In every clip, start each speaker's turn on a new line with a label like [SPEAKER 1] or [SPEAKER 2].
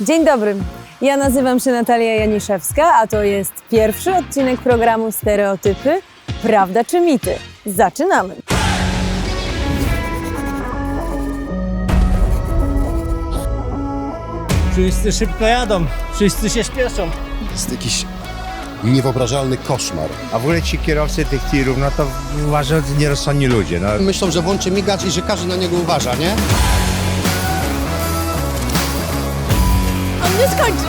[SPEAKER 1] Dzień dobry. Ja nazywam się Natalia Janiszewska, a to jest pierwszy odcinek programu Stereotypy Prawda czy mity? Zaczynamy.
[SPEAKER 2] Wszyscy szybko jadą, wszyscy się śpieszą.
[SPEAKER 3] jest jakiś niewyobrażalny koszmar.
[SPEAKER 4] A w ogóle ci kierowcy tych tirów, no to uważam, że nierozsądni ludzie. No.
[SPEAKER 5] Myślą, że włączy migacz i że każdy na niego uważa, nie?
[SPEAKER 1] Skończy.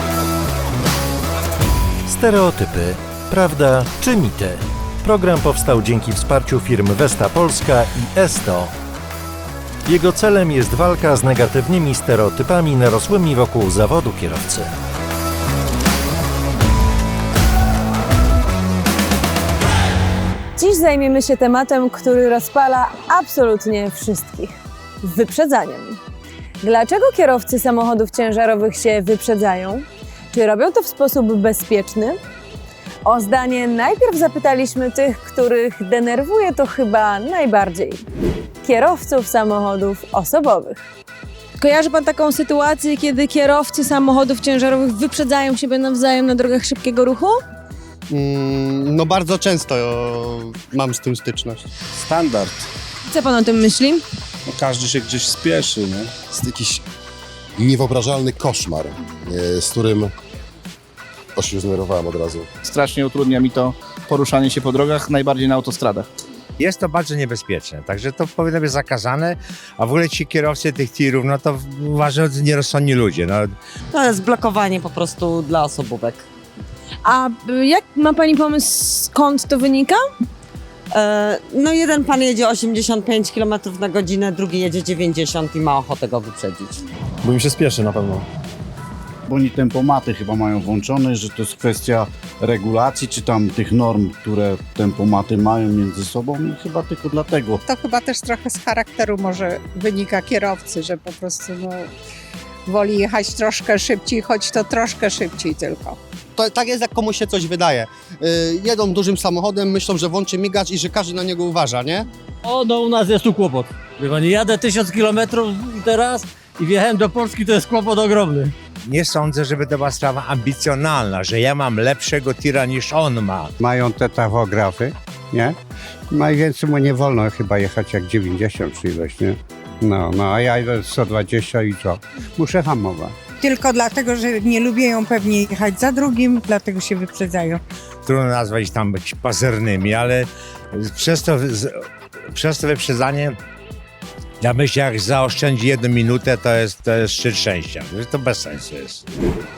[SPEAKER 6] Stereotypy. Prawda czy mity? Program powstał dzięki wsparciu firm Westa Polska i Esto. Jego celem jest walka z negatywnymi stereotypami narosłymi wokół zawodu kierowcy.
[SPEAKER 1] Dziś zajmiemy się tematem, który rozpala absolutnie wszystkich. Wyprzedzaniem. Dlaczego kierowcy samochodów ciężarowych się wyprzedzają? Czy robią to w sposób bezpieczny? O zdanie najpierw zapytaliśmy tych, których denerwuje to chyba najbardziej. Kierowców samochodów osobowych. Kojarzy Pan taką sytuację, kiedy kierowcy samochodów ciężarowych wyprzedzają siebie nawzajem na drogach szybkiego ruchu?
[SPEAKER 5] Mm, no bardzo często mam z tym styczność.
[SPEAKER 7] standard.
[SPEAKER 1] Co Pan o tym myśli?
[SPEAKER 7] No, każdy się gdzieś spieszy, nie?
[SPEAKER 3] Jest jakiś niewyobrażalny koszmar, e, z którym... O się zdenerwowałem od razu.
[SPEAKER 7] Strasznie utrudnia mi to poruszanie się po drogach, najbardziej na autostradach.
[SPEAKER 4] Jest to bardzo niebezpieczne, także to powinno być zakazane. A w ogóle ci kierowcy tych tirów, no to uważam, że nierozsądni ludzie. No.
[SPEAKER 8] To jest blokowanie po prostu dla osobówek.
[SPEAKER 1] A y, jak ma Pani pomysł, skąd to wynika?
[SPEAKER 8] E, no jeden pan jedzie 85 km na godzinę, drugi jedzie 90 i ma ochotę go wyprzedzić.
[SPEAKER 9] Bo im się spieszy na pewno.
[SPEAKER 10] bo oni tempomaty chyba mają włączone, że to jest kwestia regulacji, czy tam tych norm, które tempomaty mają między sobą i chyba tylko dlatego.
[SPEAKER 11] To chyba też trochę z charakteru może wynika kierowcy, że po prostu no, woli jechać troszkę szybciej, choć to troszkę szybciej tylko.
[SPEAKER 5] To tak jest, jak komuś się coś wydaje. Yy, jedą dużym samochodem, myślą, że włączy migacz i że każdy na niego uważa, nie?
[SPEAKER 2] O, no u nas jest tu kłopot. Wie pani, jadę tysiąc kilometrów teraz i wjechałem do Polski, to jest kłopot ogromny.
[SPEAKER 4] Nie sądzę, żeby to była sprawa ambicjonalna, że ja mam lepszego tira niż on ma.
[SPEAKER 10] Mają te tachografy, nie? Najwięcej mu nie wolno chyba jechać jak 90 czy ileś, nie? No, no, a ja idę 120 i co? Muszę hamować.
[SPEAKER 11] Tylko dlatego, że nie lubią pewnie jechać za drugim, dlatego się wyprzedzają.
[SPEAKER 4] Trudno nazwać tam być pazernymi, ale przez to, przez to wyprzedzanie ja myślę, jak zaoszczędzi jedną minutę, to jest, to jest szczyt szczęścia. Że To bez sensu jest.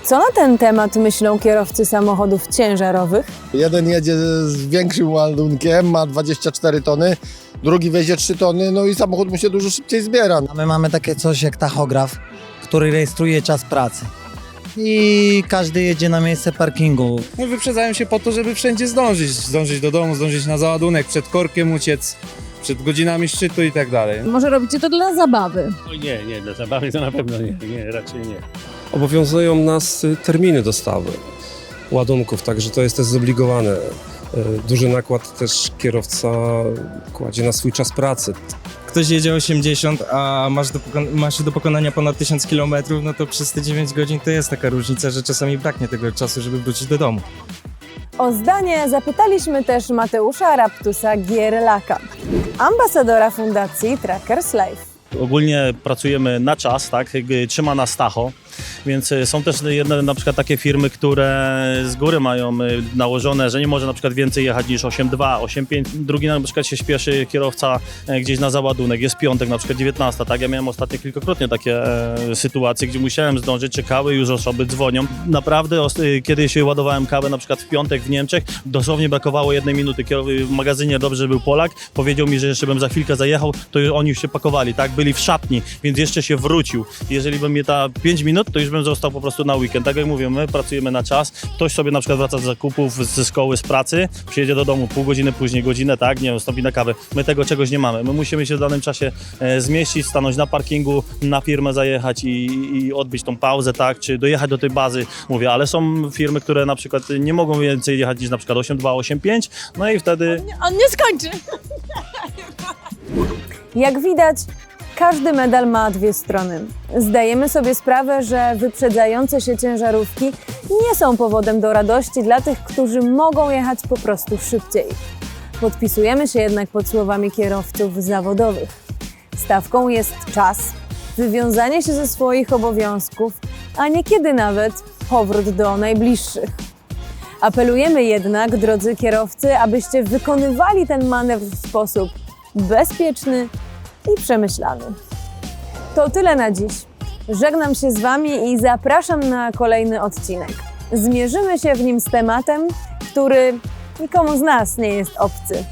[SPEAKER 1] Co na ten temat myślą kierowcy samochodów ciężarowych?
[SPEAKER 9] Jeden jedzie z większym ładunkiem, ma 24 tony, drugi weźmie 3 tony, no i samochód mu się dużo szybciej zbiera.
[SPEAKER 2] A my mamy takie coś jak tachograf, który rejestruje czas pracy. I każdy jedzie na miejsce parkingu.
[SPEAKER 7] No, wyprzedzają się po to, żeby wszędzie zdążyć. Zdążyć do domu, zdążyć na załadunek, przed korkiem uciec, przed godzinami szczytu i tak dalej.
[SPEAKER 1] Może robicie to dla zabawy.
[SPEAKER 12] Nie, nie, dla zabawy to na pewno nie, nie, raczej nie.
[SPEAKER 9] Obowiązują nas y, terminy dostawy ładunków, także to jest też zobligowane. Y, Duży nakład też kierowca kładzie na swój czas pracy.
[SPEAKER 2] Ktoś jedzie 80, a masz do, masz do pokonania ponad 1000 km, no to przez te 9 godzin to jest taka różnica, że czasami braknie tego czasu, żeby wrócić do domu.
[SPEAKER 1] O zdanie zapytaliśmy też Mateusza Raptusa Gierlaka, ambasadora fundacji Trackers Life.
[SPEAKER 12] Ogólnie pracujemy na czas, tak, trzyma nas Tacho, więc y, są też jedne na przykład takie firmy, które z góry mają y, nałożone, że nie może na przykład więcej jechać niż 8.2, 8.5, drugi na przykład się śpieszy kierowca e, gdzieś na załadunek, jest piątek, na przykład 19, tak, ja miałem ostatnio kilkakrotnie takie e, sytuacje, gdzie musiałem zdążyć, czekały już osoby, dzwonią. Naprawdę, os- y, kiedyś ładowałem kawę na przykład w piątek w Niemczech, dosłownie brakowało jednej minuty, w magazynie dobrze był Polak, powiedział mi, że jeszcze bym za chwilkę zajechał, to już oni już się pakowali, tak, byli w szatni, więc jeszcze się wrócił. Jeżeli bym mnie ta 5 minut, to już bym został po prostu na weekend. Tak jak mówię, my pracujemy na czas, ktoś sobie na przykład wraca z zakupów, ze szkoły, z pracy, przyjedzie do domu pół godziny później, godzinę, tak, nie wiem, stąpi na kawę. My tego czegoś nie mamy. My musimy się w danym czasie e, zmieścić, stanąć na parkingu, na firmę zajechać i, i odbyć tą pauzę, tak, czy dojechać do tej bazy, mówię, ale są firmy, które na przykład nie mogą więcej jechać niż na przykład 8.2, 8.5, no i wtedy
[SPEAKER 1] On nie skończy. Jak widać, każdy medal ma dwie strony. Zdajemy sobie sprawę, że wyprzedzające się ciężarówki nie są powodem do radości dla tych, którzy mogą jechać po prostu szybciej. Podpisujemy się jednak pod słowami kierowców zawodowych. Stawką jest czas, wywiązanie się ze swoich obowiązków, a niekiedy nawet powrót do najbliższych. Apelujemy jednak, drodzy kierowcy, abyście wykonywali ten manewr w sposób bezpieczny i przemyślany. To tyle na dziś. Żegnam się z Wami i zapraszam na kolejny odcinek. Zmierzymy się w nim z tematem, który nikomu z nas nie jest obcy.